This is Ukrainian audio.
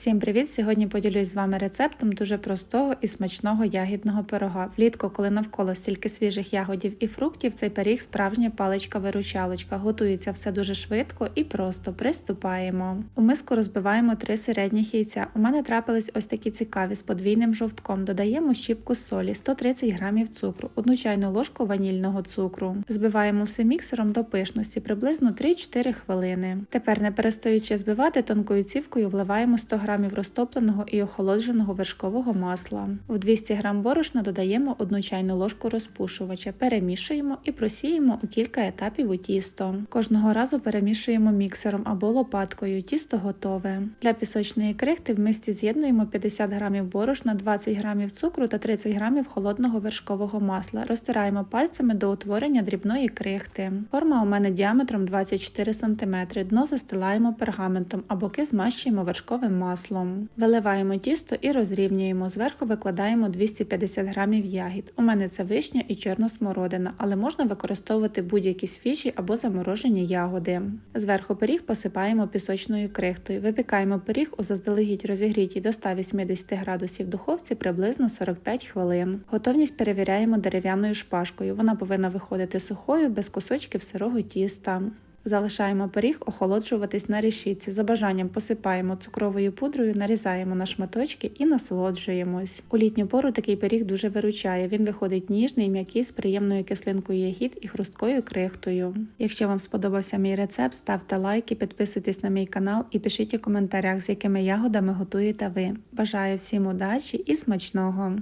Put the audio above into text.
Всім привіт! Сьогодні поділюсь з вами рецептом дуже простого і смачного ягідного пирога. Влітку, коли навколо стільки свіжих ягодів і фруктів, цей пиріг справжня паличка-виручалочка. Готується все дуже швидко і просто. Приступаємо. У миску розбиваємо три середніх яйця. У мене трапились ось такі цікаві з подвійним жовтком. Додаємо щіпку солі, 130 грамів цукру, одну чайну ложку ванільного цукру. Збиваємо все міксером до пишності приблизно 3-4 хвилини. Тепер, не перестаючи збивати, тонкою цівкою вливаємо 100 грамів розтопленого і охолодженого вершкового масла. В 200 грам борошна додаємо 1 чайну ложку розпушувача, перемішуємо і просіємо у кілька етапів у тісто. Кожного разу перемішуємо міксером або лопаткою. Тісто готове. Для пісочної крихти в мисці з'єднуємо 50 грамів борошна, 20 грамів цукру та 30 грамів холодного вершкового масла. Розтираємо пальцями до утворення дрібної крихти. Форма у мене діаметром 24 см. Дно застилаємо пергаментом, а боки змащуємо вершковим маслом. Виливаємо тісто і розрівнюємо. Зверху викладаємо 250 грамів ягід. У мене це вишня і чорна смородина, але можна використовувати будь-які свіжі або заморожені ягоди. Зверху пиріг посипаємо пісочною крихтою. Випікаємо пиріг у заздалегідь розігрітій до 180 градусів духовці приблизно 45 хвилин. Готовність перевіряємо дерев'яною шпажкою. Вона повинна виходити сухою без кусочків сирого тіста. Залишаємо пиріг охолоджуватись на решітці. За бажанням посипаємо цукровою пудрою, нарізаємо на шматочки і насолоджуємось. У літню пору такий пиріг дуже виручає. Він виходить ніжний, м'який з приємною кислинкою ягід і хрусткою крихтою. Якщо вам сподобався мій рецепт, ставте лайки, підписуйтесь на мій канал і пишіть у коментарях, з якими ягодами готуєте ви. Бажаю всім удачі і смачного!